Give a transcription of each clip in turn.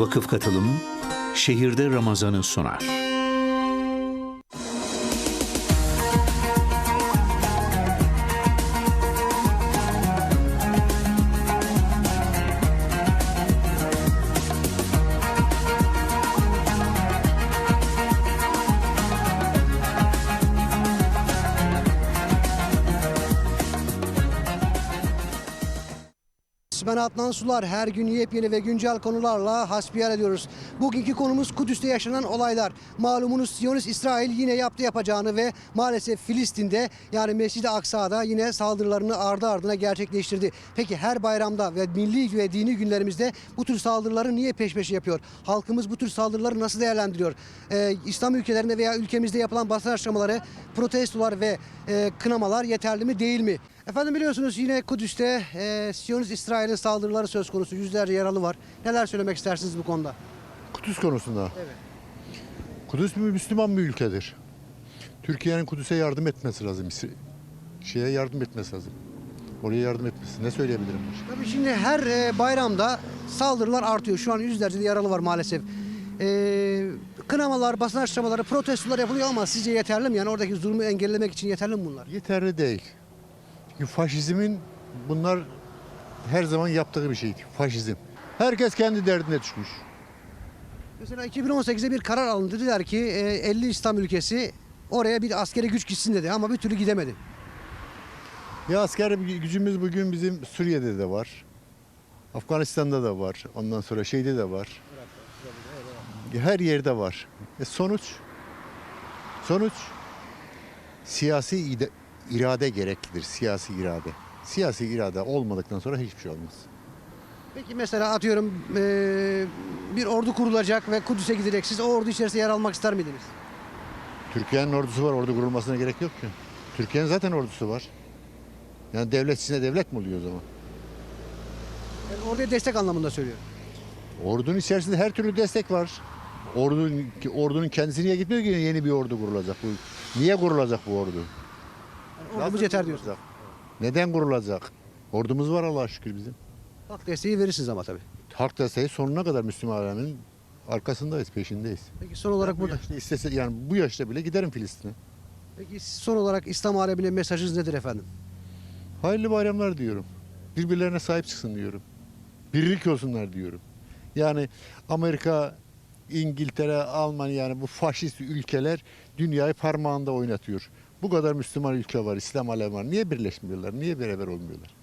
Vakıf katılımı şehirde Ramazan'ı sunar. Sular. Her gün yepyeni ve güncel konularla hasbihal ediyoruz. Bugünkü konumuz Kudüs'te yaşanan olaylar. Malumunuz Siyonist İsrail yine yaptı yapacağını ve maalesef Filistin'de yani Mescid-i Aksa'da yine saldırılarını ardı ardına gerçekleştirdi. Peki her bayramda ve milli ve dini günlerimizde bu tür saldırıları niye peş peşe yapıyor? Halkımız bu tür saldırıları nasıl değerlendiriyor? Ee, İslam ülkelerinde veya ülkemizde yapılan basın açıklamaları, protestolar ve e, kınamalar yeterli mi değil mi? Efendim biliyorsunuz yine Kudüs'te e, Siyonist İsrail'in saldırıları söz konusu. Yüzlerce yaralı var. Neler söylemek istersiniz bu konuda? Kudüs konusunda. Evet. Kudüs bir Müslüman bir ülkedir. Türkiye'nin Kudüs'e yardım etmesi lazım. Şeye yardım etmesi lazım. Oraya yardım etmesi. Ne söyleyebilirim? başka? Tabii şimdi her e, bayramda saldırılar artıyor. Şu an yüzlerce de yaralı var maalesef. E, kınamalar, basın açıklamaları, protestolar yapılıyor ama sizce yeterli mi? Yani oradaki zulmü engellemek için yeterli mi bunlar? Yeterli değil. Çünkü faşizmin bunlar her zaman yaptığı bir şey. Faşizm. Herkes kendi derdine düşmüş. Mesela 2018'de bir karar alındı. Dediler ki e, 50 İslam ülkesi oraya bir askeri güç gitsin dedi ama bir türlü gidemedi. Ya asker gücümüz bugün bizim Suriye'de de var. Afganistan'da da var. Ondan sonra şeyde de var. Her yerde var. E sonuç sonuç siyasi irade gereklidir. Siyasi irade. Siyasi irade olmadıktan sonra hiçbir şey olmaz. Peki mesela atıyorum e, bir ordu kurulacak ve Kudüs'e gidecek. Siz o ordu içerisinde yer almak ister miydiniz? Türkiye'nin ordusu var. Ordu kurulmasına gerek yok ki. Türkiye'nin zaten ordusu var. Yani devlet içinde devlet mi oluyor o zaman? Yani orduya destek anlamında söylüyorum. Ordunun içerisinde her türlü destek var. Ordunun, ordunun kendisi niye gitmiyor ki yeni bir ordu kurulacak? Bu, niye kurulacak bu ordu? Yani ordumuz yeter diyorsun. Neden kurulacak? Ordumuz var Allah'a şükür bizim. Halk desteği verirsiniz ama tabii. Halk desteği sonuna kadar Müslüman alemin arkasındayız, peşindeyiz. Peki son olarak bu burada. yaşta istese yani bu yaşta bile giderim Filistin'e. Peki son olarak İslam alemine mesajınız nedir efendim? Hayırlı bayramlar diyorum. Birbirlerine sahip çıksın diyorum. Birlik olsunlar diyorum. Yani Amerika, İngiltere, Almanya yani bu faşist ülkeler dünyayı parmağında oynatıyor. Bu kadar Müslüman ülke var, İslam alemi var. Niye birleşmiyorlar? Niye beraber olmuyorlar?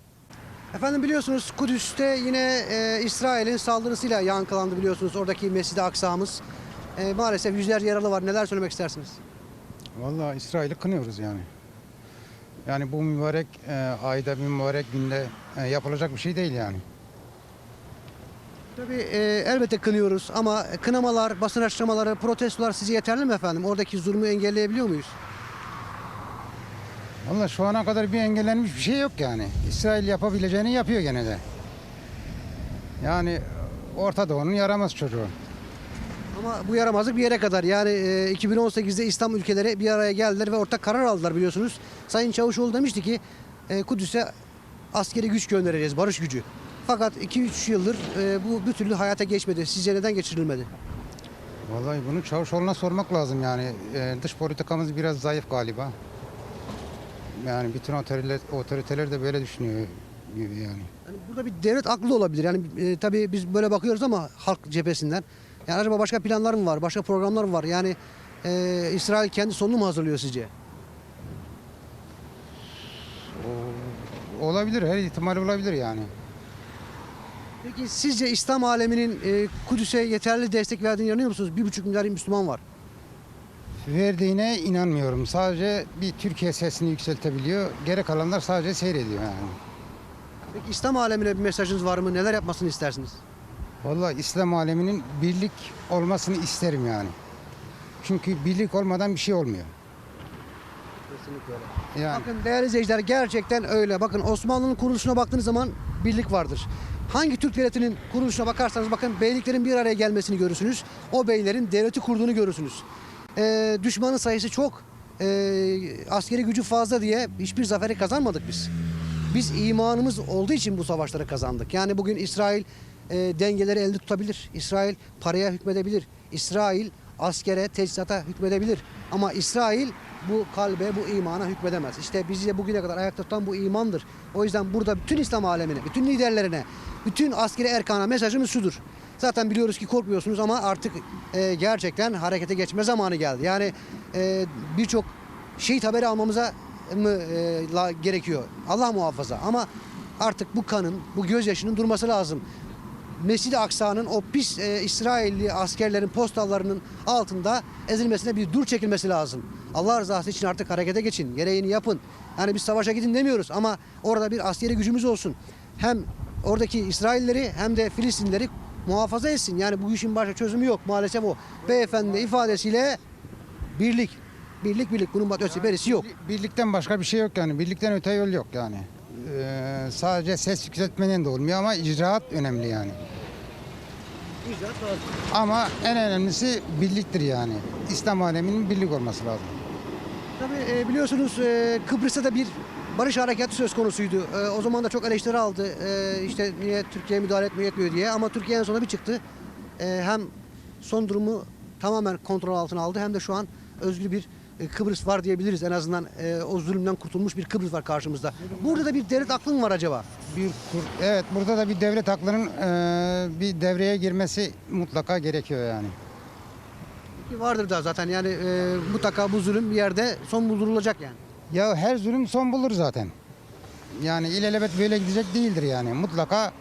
Efendim biliyorsunuz Kudüs'te yine e, İsrail'in saldırısıyla yankılandı biliyorsunuz oradaki Mescid-i Aksa'mız. E, maalesef yüzlerce yaralı var. Neler söylemek istersiniz? Vallahi İsrail'i kınıyoruz yani. Yani bu mübarek e, ayda, mübarek günde e, yapılacak bir şey değil yani. Tabii e, elbette kınıyoruz ama kınamalar, basın açıklamaları, protestolar size yeterli mi efendim? Oradaki zulmü engelleyebiliyor muyuz? Vallahi şu ana kadar bir engellenmiş bir şey yok yani. İsrail yapabileceğini yapıyor gene de. Yani Orta Doğu'nun yaramaz çocuğu. Ama bu yaramazlık bir yere kadar. Yani e, 2018'de İslam ülkeleri bir araya geldiler ve ortak karar aldılar biliyorsunuz. Sayın Çavuşoğlu demişti ki e, Kudüs'e askeri güç göndereceğiz, barış gücü. Fakat 2-3 yıldır e, bu bir türlü hayata geçmedi. Sizce neden geçirilmedi? Vallahi bunu Çavuşoğlu'na sormak lazım yani. E, dış politikamız biraz zayıf galiba. Yani bütün otoriteler, otoriteler de böyle düşünüyor gibi yani. Yani burada bir devlet aklı olabilir. Yani e, tabii biz böyle bakıyoruz ama halk cephesinden. Yani acaba başka planlar mı var, başka programlar mı var? Yani e, İsrail kendi sonunu mu hazırlıyor sizce? O- olabilir, her ihtimal olabilir yani. Peki sizce İslam aleminin e, Kudüs'e yeterli destek verdiğine inanıyor musunuz? Bir buçuk milyar Müslüman var. Verdiğine inanmıyorum. Sadece bir Türkiye sesini yükseltebiliyor. Geri kalanlar sadece seyrediyor yani. Peki İslam alemine bir mesajınız var mı? Neler yapmasını istersiniz? Vallahi İslam aleminin birlik olmasını isterim yani. Çünkü birlik olmadan bir şey olmuyor. Kesinlikle öyle. Yani Bakın değerli izleyiciler gerçekten öyle. Bakın Osmanlı'nın kuruluşuna baktığınız zaman birlik vardır. Hangi Türk devletinin kuruluşuna bakarsanız bakın beyliklerin bir araya gelmesini görürsünüz. O beylerin devleti kurduğunu görürsünüz. Ee, düşmanın sayısı çok. Ee, askeri gücü fazla diye hiçbir zaferi kazanmadık biz. Biz imanımız olduğu için bu savaşları kazandık. Yani bugün İsrail e, dengeleri elde tutabilir. İsrail paraya hükmedebilir. İsrail askere, teçhizata hükmedebilir. Ama İsrail bu kalbe, bu imana hükmedemez. İşte bizi de bugüne kadar ayakta tutan bu imandır. O yüzden burada bütün İslam alemine, bütün liderlerine, bütün askeri erkana mesajımız şudur. Zaten biliyoruz ki korkmuyorsunuz ama artık e, gerçekten harekete geçme zamanı geldi. Yani e, birçok şehit haberi almamıza mı e, la- gerekiyor? Allah muhafaza ama artık bu kanın, bu gözyaşının durması lazım. Mescid-i Aksa'nın o pis e, İsrailli askerlerin postallarının altında ezilmesine bir dur çekilmesi lazım. Allah rızası için artık harekete geçin, gereğini yapın. Yani biz savaşa gidin demiyoruz ama orada bir askeri gücümüz olsun. Hem oradaki İsrailleri hem de Filistinleri muhafaza etsin. Yani bu işin başka çözümü yok maalesef o. Beyefendi ifadesiyle birlik, birlik birlik bunun ötesi berisi yok. Birlikten başka bir şey yok yani. Birlikten öte yol yok yani. Ee, sadece ses yükseltmenin de olmuyor ama icraat önemli yani. Ama en önemlisi birliktir yani. İslam aleminin birlik olması lazım. Tabii e, biliyorsunuz e, Kıbrıs'ta da bir barış harekatı söz konusuydu. E, o zaman da çok eleştiri aldı. E, işte niye Türkiye müdahale etmiyor etmiyor diye. Ama Türkiye en sonunda bir çıktı. E, hem son durumu tamamen kontrol altına aldı hem de şu an özgür bir e, Kıbrıs var diyebiliriz. En azından e, o zulümden kurtulmuş bir Kıbrıs var karşımızda. Burada da bir devlet aklın var acaba? Bir kur- evet burada da bir devlet aklının e, bir devreye girmesi mutlaka gerekiyor yani. Ki vardır da zaten yani e, mutlaka bu zulüm bir yerde son buldurulacak yani. Ya her zulüm son bulur zaten. Yani ilelebet böyle gidecek değildir yani. Mutlaka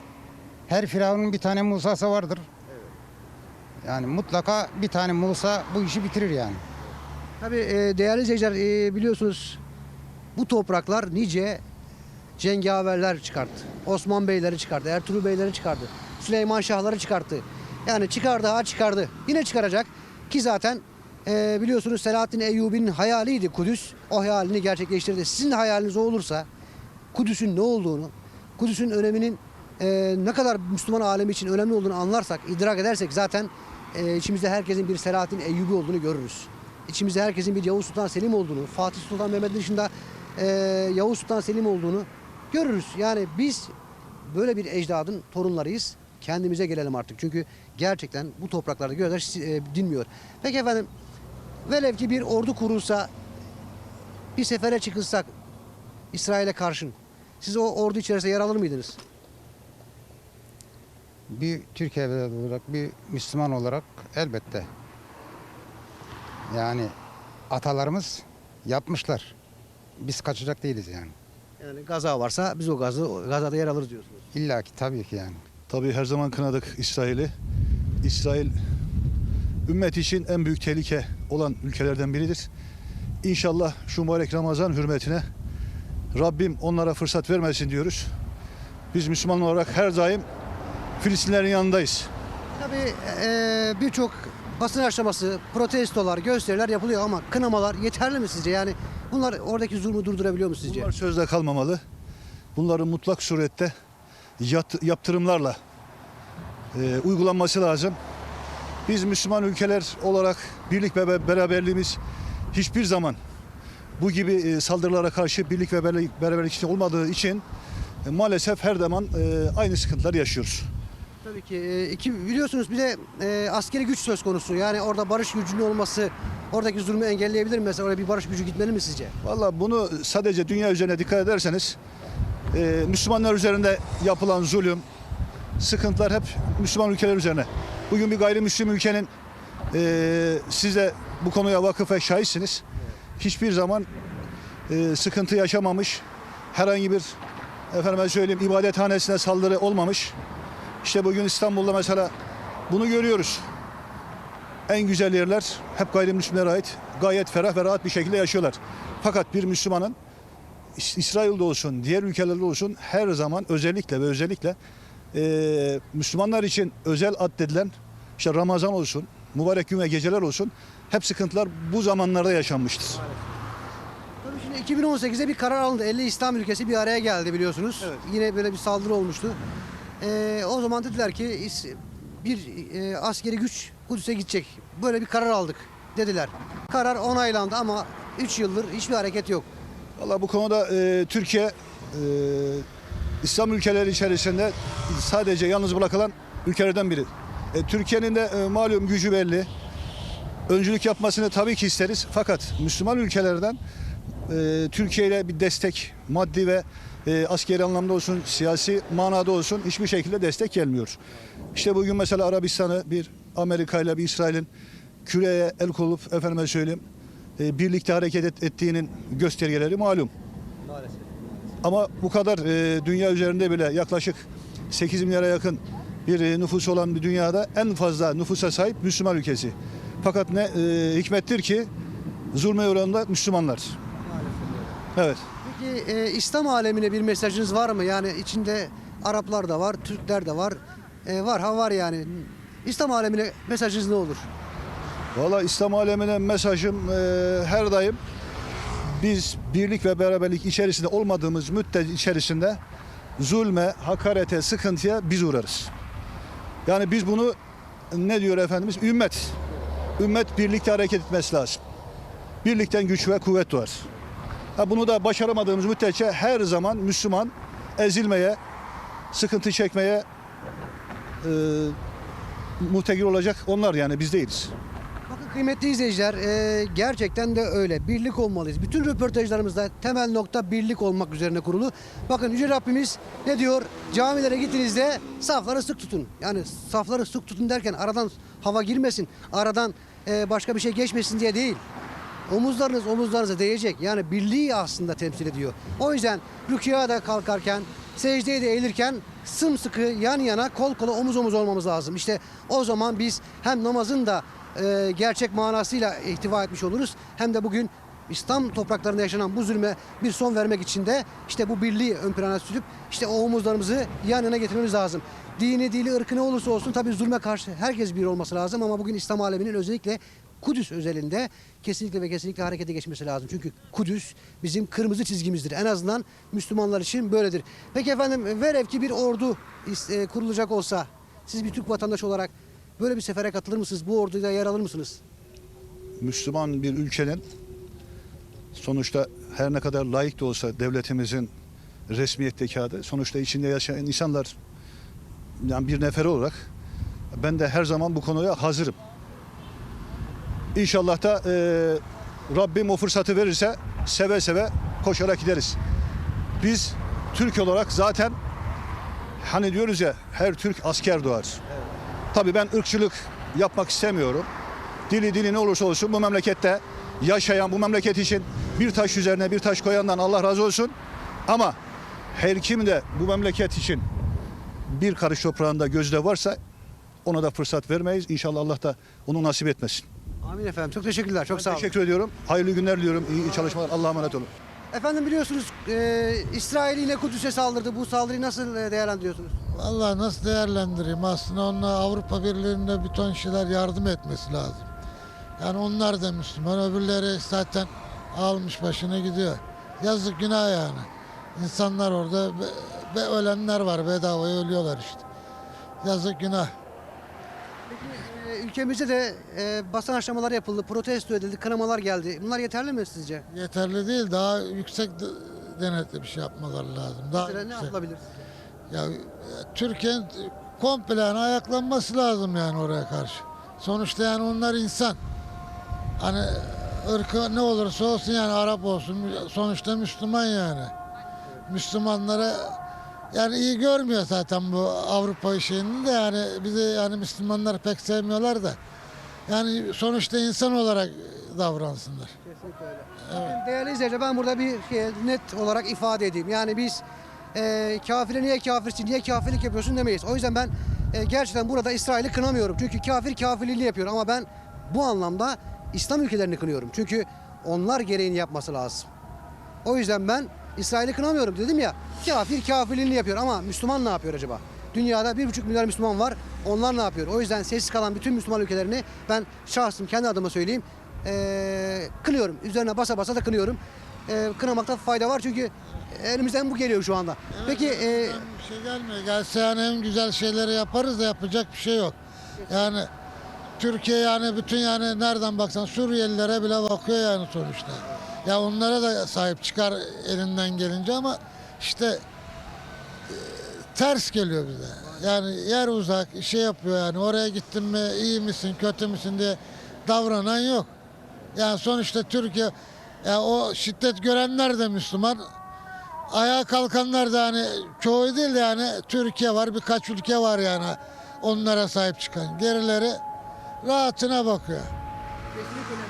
her firavunun bir tane Musa'sı vardır. Yani mutlaka bir tane Musa bu işi bitirir yani. Tabii e, değerli izleyiciler e, biliyorsunuz bu topraklar nice cengaverler çıkarttı. Osman Beyleri çıkardı, Ertuğrul Beyleri çıkardı, Süleyman Şahları çıkarttı. Yani çıkardı ha çıkardı. Yine çıkaracak ki zaten e, biliyorsunuz Selahaddin Eyyubi'nin hayaliydi Kudüs. O hayalini gerçekleştirdi. Sizin hayaliniz olursa Kudüs'ün ne olduğunu, Kudüs'ün öneminin e, ne kadar Müslüman alemi için önemli olduğunu anlarsak, idrak edersek zaten e, içimizde herkesin bir Selahaddin Eyyubi olduğunu görürüz. İçimizde herkesin bir Yavuz Sultan Selim olduğunu, Fatih Sultan Mehmet'in dışında e, Yavuz Sultan Selim olduğunu görürüz. Yani biz böyle bir ecdadın torunlarıyız. Kendimize gelelim artık. Çünkü gerçekten bu topraklarda gözler e, dinmiyor. Peki efendim, velev ki bir ordu kurulsa, bir sefere çıkılsak İsrail'e karşın, siz o ordu içerisinde yer alır mıydınız? Bir Türkiye evladı olarak, bir Müslüman olarak elbette. Yani atalarımız yapmışlar. Biz kaçacak değiliz yani. Yani gaza varsa biz o gazı, gazada yer alırız diyorsunuz. İlla ki tabii ki yani. Tabii her zaman kınadık İsrail'i. İsrail ümmet için en büyük tehlike olan ülkelerden biridir. İnşallah şu mübarek Ramazan hürmetine Rabbim onlara fırsat vermesin diyoruz. Biz Müslüman olarak her daim Filistinlerin yanındayız. Tabii e, birçok basın açıklaması, protestolar, gösteriler yapılıyor ama kınamalar yeterli mi sizce? Yani bunlar oradaki zulmü durdurabiliyor mu sizce? Bunlar sözde kalmamalı. Bunların mutlak surette yat- yaptırımlarla e, uygulanması lazım. Biz Müslüman ülkeler olarak birlik ve be- beraberliğimiz hiçbir zaman bu gibi e, saldırılara karşı birlik ve beraberlik, içinde olmadığı için e, maalesef her zaman e, aynı sıkıntıları yaşıyoruz. Tabii ki. İki, biliyorsunuz bir de e, askeri güç söz konusu. Yani orada barış gücünün olması oradaki zulmü engelleyebilir mi? Mesela oraya bir barış gücü gitmeli mi sizce? Valla bunu sadece dünya üzerine dikkat ederseniz e, Müslümanlar üzerinde yapılan zulüm, sıkıntılar hep Müslüman ülkeler üzerine. Bugün bir gayrimüslim ülkenin e, siz de bu konuya vakıf ve şahitsiniz. Hiçbir zaman e, sıkıntı yaşamamış, herhangi bir efendime söyleyeyim ibadethanesine saldırı olmamış. İşte bugün İstanbul'da mesela bunu görüyoruz. En güzel yerler hep gayrimüslimlere ait. Gayet ferah ve rahat bir şekilde yaşıyorlar. Fakat bir Müslümanın İs- İsrail'de olsun, diğer ülkelerde olsun her zaman özellikle ve özellikle eee, Müslümanlar için özel addedilen işte Ramazan olsun, mübarek gün ve geceler olsun hep sıkıntılar bu zamanlarda yaşanmıştır. Tabii şimdi 2018'de bir karar alındı. 50 İslam ülkesi bir araya geldi biliyorsunuz. Yine böyle bir saldırı olmuştu. E, o zaman dediler ki bir e, askeri güç Kudüs'e gidecek. Böyle bir karar aldık dediler. Karar onaylandı ama 3 yıldır hiçbir hareket yok. Valla bu konuda eee, Türkiye eee, İslam ülkeleri içerisinde sadece yalnız bırakılan ülkelerden biri. E, Türkiye'nin de e, malum gücü belli. Öncülük yapmasını tabii ki isteriz. Fakat Müslüman ülkelerden e, Türkiye ile bir destek, maddi ve e, askeri anlamda olsun, siyasi manada olsun hiçbir şekilde destek gelmiyor. İşte bugün mesela Arabistan'ı bir Amerika ile bir İsrail'in küreye el koyup efendime söyleyeyim e, birlikte hareket et- ettiğinin göstergeleri malum. Ama bu kadar e, dünya üzerinde bile yaklaşık 8 milyara yakın bir e, nüfus olan bir dünyada en fazla nüfusa sahip Müslüman ülkesi. Fakat ne e, hikmettir ki zulme oranında Müslümanlar. Evet. Peki e, İslam alemine bir mesajınız var mı? Yani içinde Araplar da var, Türkler de var. E, var ha var yani. İslam alemine mesajınız ne olur? Valla İslam alemine mesajım e, her daim biz birlik ve beraberlik içerisinde olmadığımız müddet içerisinde zulme, hakarete, sıkıntıya biz uğrarız. Yani biz bunu ne diyor Efendimiz? Ümmet. Ümmet birlikte hareket etmesi lazım. Birlikten güç ve kuvvet doğar. Ha, bunu da başaramadığımız müddetçe her zaman Müslüman ezilmeye, sıkıntı çekmeye e, muhtegir olacak onlar yani biz değiliz. Kıymetli izleyiciler e, gerçekten de öyle. Birlik olmalıyız. Bütün röportajlarımızda temel nokta birlik olmak üzerine kurulu. Bakın Yüce Rabbimiz ne diyor? Camilere gittiğinizde safları sık tutun. Yani safları sık tutun derken aradan hava girmesin, aradan e, başka bir şey geçmesin diye değil. Omuzlarınız omuzlarınıza değecek. Yani birliği aslında temsil ediyor. O yüzden rükûa da kalkarken, secdeye de eğilirken sımsıkı yan yana kol kola omuz omuz olmamız lazım. İşte o zaman biz hem namazın da e, gerçek manasıyla ihtiva etmiş oluruz. Hem de bugün İslam topraklarında yaşanan bu zulme bir son vermek için de işte bu birliği ön plana sürüp işte o omuzlarımızı yan yana getirmemiz lazım. Dini, dili, ırkı ne olursa olsun tabii zulme karşı herkes bir olması lazım ama bugün İslam aleminin özellikle Kudüs özelinde kesinlikle ve kesinlikle harekete geçmesi lazım. Çünkü Kudüs bizim kırmızı çizgimizdir. En azından Müslümanlar için böyledir. Peki efendim velev ki bir ordu e, kurulacak olsa siz bir Türk vatandaşı olarak böyle bir sefere katılır mısınız? Bu orduda yer alır mısınız? Müslüman bir ülkenin sonuçta her ne kadar layık da olsa devletimizin resmiyetteki adı sonuçta içinde yaşayan insanlar yani bir nefer olarak ben de her zaman bu konuya hazırım. İnşallah da e, Rabbim o fırsatı verirse seve seve koşarak gideriz. Biz Türk olarak zaten hani diyoruz ya her Türk asker doğar. Tabii ben ırkçılık yapmak istemiyorum. Dili dili ne olursa olsun bu memlekette yaşayan bu memleket için bir taş üzerine bir taş koyandan Allah razı olsun. Ama her kim de bu memleket için bir karış toprağında gözde varsa ona da fırsat vermeyiz. İnşallah Allah da onu nasip etmesin. Amin efendim. Çok teşekkürler. Çok sağ olun. Teşekkür ediyorum. Hayırlı günler diliyorum. İyi çalışmalar. Allah'a emanet olun. Efendim biliyorsunuz e, İsrail yine Kudüs'e saldırdı. Bu saldırıyı nasıl e, değerlendiriyorsunuz? Vallahi nasıl değerlendireyim? Aslında onunla Avrupa Birliği'nde bir ton şeyler yardım etmesi lazım. Yani onlar da Müslüman, öbürleri zaten almış başına gidiyor. Yazık günah yani. İnsanlar orada ve, ve ölenler var bedavaya ölüyorlar işte. Yazık günah. E, ülkemizde de e, basın açıklamaları yapıldı, protesto edildi, kınamalar geldi. Bunlar yeterli mi sizce? Yeterli değil, daha yüksek de- denetli bir şey yapmaları lazım. Daha Mesela ne yüksek. yapılabilir? Ya e, Türkiye'nin komple yani ayaklanması lazım yani oraya karşı. Sonuçta yani onlar insan. Hani ırkı ne olursa olsun yani Arap olsun sonuçta Müslüman yani. Müslümanlara yani iyi görmüyor zaten bu Avrupa şeyini de yani bizi yani Müslümanlar pek sevmiyorlar da. Yani sonuçta insan olarak davransınlar. Kesinlikle öyle. Bakın Değerli izleyiciler ben burada bir şey net olarak ifade edeyim. Yani biz e, kafire niye kafirsin, niye kafirlik yapıyorsun demeyiz. O yüzden ben e, gerçekten burada İsrail'i kınamıyorum. Çünkü kafir kafirliğini yapıyor ama ben bu anlamda İslam ülkelerini kınıyorum. Çünkü onlar gereğini yapması lazım. O yüzden ben İsrail'i kınamıyorum dedim ya. Kafir kafirliğini yapıyor ama Müslüman ne yapıyor acaba? Dünyada bir buçuk milyar Müslüman var. Onlar ne yapıyor? O yüzden sessiz kalan bütün Müslüman ülkelerini ben şahsım kendi adıma söyleyeyim. eee, kınıyorum. Üzerine basa basa da kınıyorum. Eee, kınamakta fayda var çünkü elimizden bu geliyor şu anda. Peki eee, Elimizden bir şey gelmiyor. Gelse yani en güzel şeyleri yaparız da yapacak bir şey yok. Yani Türkiye yani bütün yani nereden baksan Suriyelilere bile bakıyor yani sonuçta. Ya onlara da sahip çıkar elinden gelince ama işte ters geliyor bize. Yani yer uzak şey yapıyor yani oraya gittin mi iyi misin kötü müsün diye davranan yok. Yani sonuçta Türkiye ya o şiddet görenler de Müslüman. Ayağa kalkanlar da hani çoğu değil de yani Türkiye var birkaç ülke var yani onlara sahip çıkan. Gerileri rahatına bakıyor.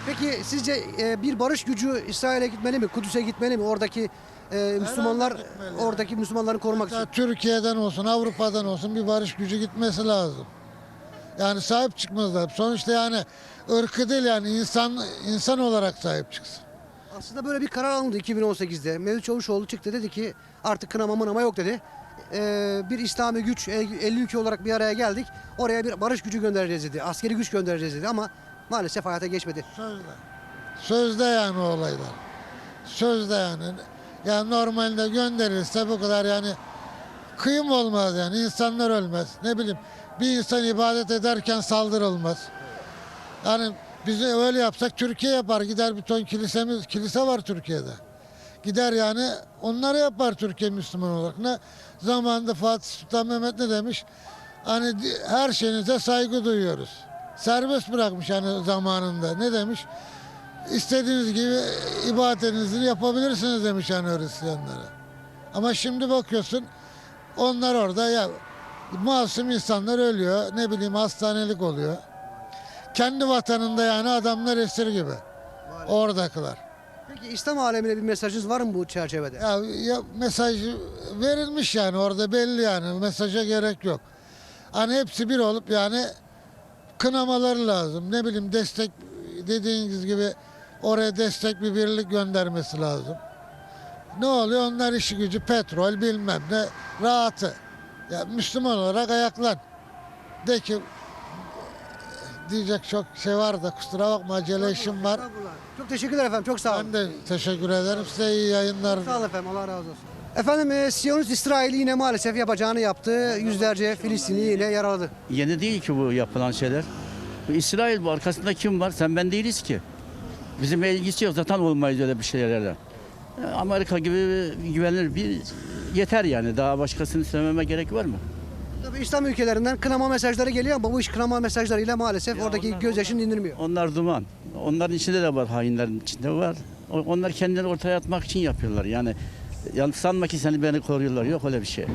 Peki sizce e, bir barış gücü İsrail'e gitmeli mi? Kudüs'e gitmeli mi? Oradaki e, Müslümanlar, gitmeli. oradaki Müslümanları korumak için. Hatta Türkiye'den olsun, Avrupa'dan olsun bir barış gücü gitmesi lazım. Yani sahip çıkması lazım. Sonuçta yani ırkı değil yani insan insan olarak sahip çıksın. Aslında böyle bir karar alındı 2018'de. Mevlüt Çavuşoğlu çıktı dedi ki artık kınama mınama yok dedi. Ee, bir İslami güç 50 ülke olarak bir araya geldik. Oraya bir barış gücü göndereceğiz dedi. Askeri güç göndereceğiz dedi ama maalesef hayata geçmedi. Sözde. Sözde yani olaylar. Sözde yani. Yani normalde gönderilse bu kadar yani kıyım olmaz yani. insanlar ölmez. Ne bileyim bir insan ibadet ederken saldırılmaz. Yani biz de öyle yapsak Türkiye yapar. Gider bir ton kilisemiz, kilise var Türkiye'de. Gider yani onları yapar Türkiye Müslüman olarak. Ne zamanında Fatih Sultan Mehmet ne demiş? Hani her şeyinize saygı duyuyoruz. Serbest bırakmış hani zamanında. Ne demiş? İstediğiniz gibi ibadetinizi yapabilirsiniz demiş yani Hristiyanlara. Ama şimdi bakıyorsun onlar orada ya masum insanlar ölüyor. Ne bileyim hastanelik oluyor. Kendi vatanında yani adamlar esir gibi. Oradakiler. Peki İslam alemine bir mesajınız var mı bu çerçevede? Ya, ya mesaj verilmiş yani orada belli yani mesaja gerek yok. Hani hepsi bir olup yani kınamaları lazım. Ne bileyim destek dediğiniz gibi oraya destek bir birlik göndermesi lazım. Ne oluyor? Onlar işi gücü petrol bilmem ne rahatı. Ya Müslüman olarak ayaklan. De ki diyecek çok şey var da kusura bakma acele işim var. Çok teşekkürler efendim. Çok sağ olun. Ben de teşekkür ederim. Size iyi yayınlar. Sağ olun efendim. Allah razı olsun. Efendim e, Siyonist İsrail yine maalesef yapacağını yaptı. Yüzlerce Filistinli yine yaraladı. Yeni değil ki bu yapılan şeyler. Bu İsrail bu arkasında kim var? Sen ben değiliz ki. Bizim ilgisi yok zaten olmayız öyle bir şeylerle. Amerika gibi güvenilir bir yeter yani. Daha başkasını söylememe gerek var mı? Tabii İslam ülkelerinden kınama mesajları geliyor ama bu iş kınama mesajlarıyla maalesef oradaki onlar- gözyaşını dindirmiyor. Onlar duman. Onların içinde de var, hainlerin içinde var. O- Onlar kendileri ortaya atmak için yapıyorlar. Yani yani sanma ki seni beni koruyorlar. Yok öyle bir şey.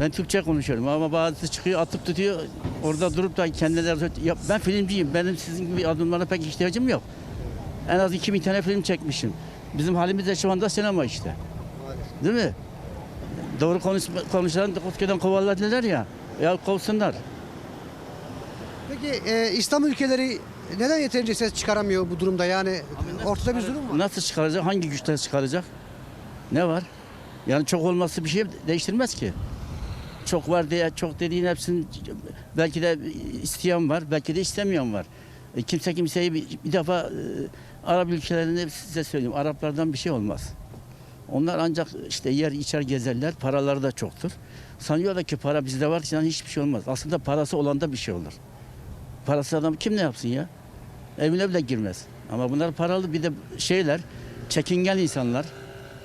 Ben Türkçe konuşuyorum ama bazısı çıkıyor atıp tutuyor. Orada durup da kendileri... Ya ben filmciyim. Benim sizin gibi adımlara pek ihtiyacım yok. En az 2000 tane film çekmişim. Bizim halimiz de şu anda sinema işte. Değil mi? Doğru konuş, konuşan Kosko'dan kovalladılar ya. Ya kovsunlar. Peki e, İslam ülkeleri neden yeterince ses çıkaramıyor bu durumda? Yani ortada bir durum var. Nasıl çıkaracak? Hangi güçten çıkaracak? Ne var? Yani çok olması bir şey değiştirmez ki. Çok var diye çok dediğin hepsinin belki de isteyen var, belki de istemeyen var. E, kimse kimseyi bir, bir defa e, Arap ülkelerinde size söyleyeyim Araplardan bir şey olmaz. Onlar ancak işte yer içer gezerler, paraları da çoktur. Sanıyorlar ki para bizde var, yani hiçbir şey olmaz. Aslında parası olanda bir şey olur. Parası adam kim ne yapsın ya? Evine bile girmez. Ama bunlar paralı bir de şeyler, çekingen insanlar.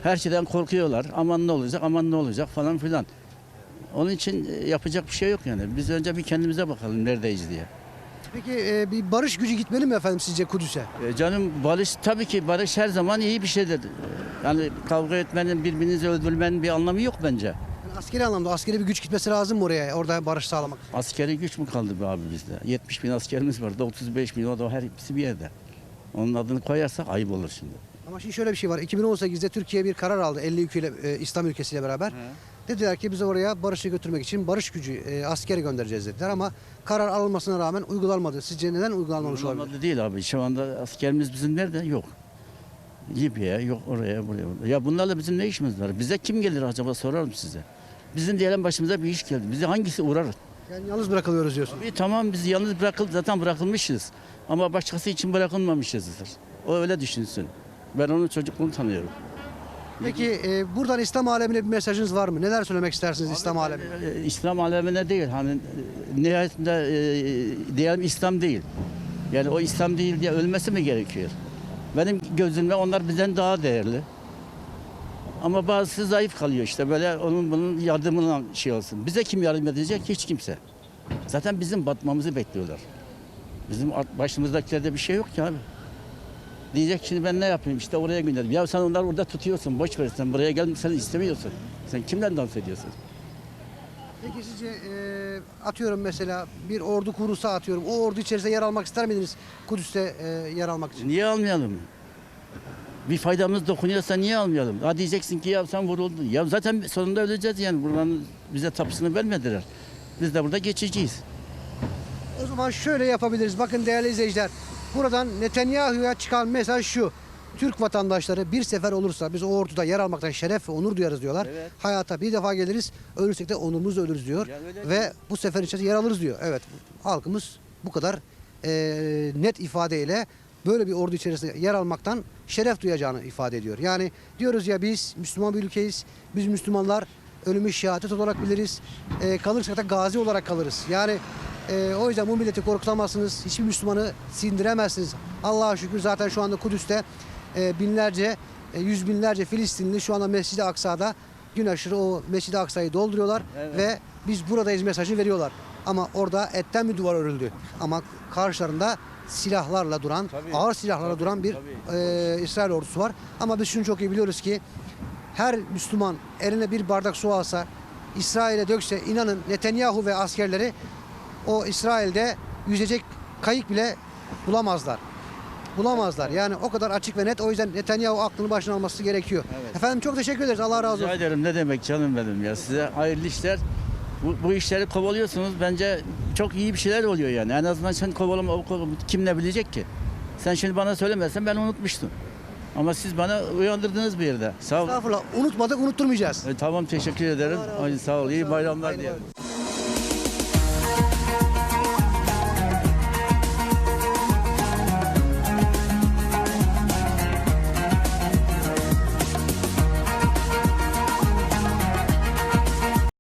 Her şeyden korkuyorlar. Aman ne olacak, aman ne olacak falan filan. Onun için e, yapacak bir şey yok yani. Biz önce bir kendimize bakalım neredeyiz diye. Peki e, bir barış gücü gitmeli mi efendim sizce Kudüs'e? E, canım barış tabii ki barış her zaman iyi bir şeydir. Yani kavga etmenin, birbirinizi öldürmenin bir anlamı yok bence. Yani askeri anlamda askeri bir güç gitmesi lazım mı oraya orada barış sağlamak? Askeri güç mü kaldı be abi bizde? 70 bin askerimiz var. 35 bin o da her hepsi bir yerde. Onun adını koyarsak ayıp olur şimdi. Ama şimdi şöyle bir şey var. 2018'de Türkiye bir karar aldı 50 ülkeyle e, İslam ülkesiyle beraber. Dediler ki biz oraya barışı götürmek için barış gücü e, askeri göndereceğiz dediler ama karar alınmasına rağmen uygulanmadı. Sizce neden uygulanmamış olabilir? Olmadı değil abi. Şu anda askerimiz bizim nerede? Yok. Libya'ya, yok oraya, buraya. Ya bunlarla bizim ne işimiz var? Bize kim gelir acaba sorarım size. Bizim diyelim başımıza bir iş geldi. Bizi hangisi uğrar? Yani yalnız bırakılıyoruz diyorsun. Bir tamam biz yalnız bırakıl zaten bırakılmışız. Ama başkası için bırakılmamışızdır. O öyle düşünsün. Ben onun çocukluğunu tanıyorum. Peki e, buradan İslam alemine bir mesajınız var mı? Neler söylemek istersiniz İslam alemine? Ee, İslam alemine değil. Hani e, nihayetinde e, diyelim İslam değil. Yani o İslam değil diye ölmesi mi gerekiyor? Benim gözümde onlar bizden daha değerli. Ama bazısı zayıf kalıyor işte böyle onun bunun yardımıyla şey olsun. Bize kim yardım edecek? Hiç kimse. Zaten bizim batmamızı bekliyorlar. Bizim başımızdakilerde bir şey yok ki abi. Diyecek şimdi ben ne yapayım işte oraya gönderdim. Ya sen onları orada tutuyorsun boş ver sen buraya gelmek sen istemiyorsun. Sen kimden dans ediyorsun? Peki sizce e, atıyorum mesela bir ordu kurulsa atıyorum. O ordu içerisinde yer almak ister miydiniz Kudüs'te e, yer almak için? Niye almayalım? Bir faydamız dokunuyorsa niye almayalım? Ha diyeceksin ki ya sen vuruldun. Ya zaten sonunda öleceğiz yani. Buranın bize tapusunu vermediler. Biz de burada geçeceğiz. O zaman şöyle yapabiliriz. Bakın değerli izleyiciler. Buradan Netanyahu'ya çıkan mesaj şu. Türk vatandaşları bir sefer olursa biz o orduda yer almaktan şeref ve onur duyarız diyorlar. Evet. Hayata bir defa geliriz, ölürsek de onurumuzla ölürüz diyor. Yani ve bu sefer içerisinde yer alırız diyor. Evet, halkımız bu kadar e, net ifadeyle böyle bir ordu içerisinde yer almaktan şeref duyacağını ifade ediyor. Yani diyoruz ya biz Müslüman bir ülkeyiz. Biz Müslümanlar ölümü şehadet olarak biliriz. E, kalırsak da gazi olarak kalırız. Yani e, o yüzden bu milleti korkutamazsınız. Hiçbir Müslümanı sindiremezsiniz. Allah'a şükür zaten şu anda Kudüs'te e, binlerce, e, yüz binlerce Filistinli şu anda Mescid-i Aksa'da gün aşırı o Mescid-i Aksa'yı dolduruyorlar Evet. ve biz buradayız mesajı veriyorlar. Ama orada etten bir duvar örüldü. Ama karşılarında silahlarla duran, Tabii. ağır silahlarla Tabii, duran bir tabii. e, İsrail ordusu var. Ama biz şunu çok iyi biliyoruz ki her Müslüman eline bir bardak su alsa, İsrail'e dökse inanın Netanyahu ve askerleri o İsrail'de yüzecek kayık bile bulamazlar. Bulamazlar. Yani o kadar açık ve net. O yüzden Netanyahu aklını başına alması gerekiyor. Evet. Efendim çok teşekkür ederiz. Allah razı Rica olsun. ederim ne demek canım benim ya. Size hayırlı işler. Bu, bu işleri kovalıyorsunuz. Bence çok iyi bir şeyler oluyor yani. En azından sen kovalama kim ne bilecek ki? Sen şimdi bana söylemezsen ben unutmuştum. Ama siz bana uyandırdınız bir yerde. Sağ olun. Estağfurullah. Unutmadık, unutturmayacağız. E, tamam teşekkür ederim. Ay, sağ ol. İyi bayramlar diyelim.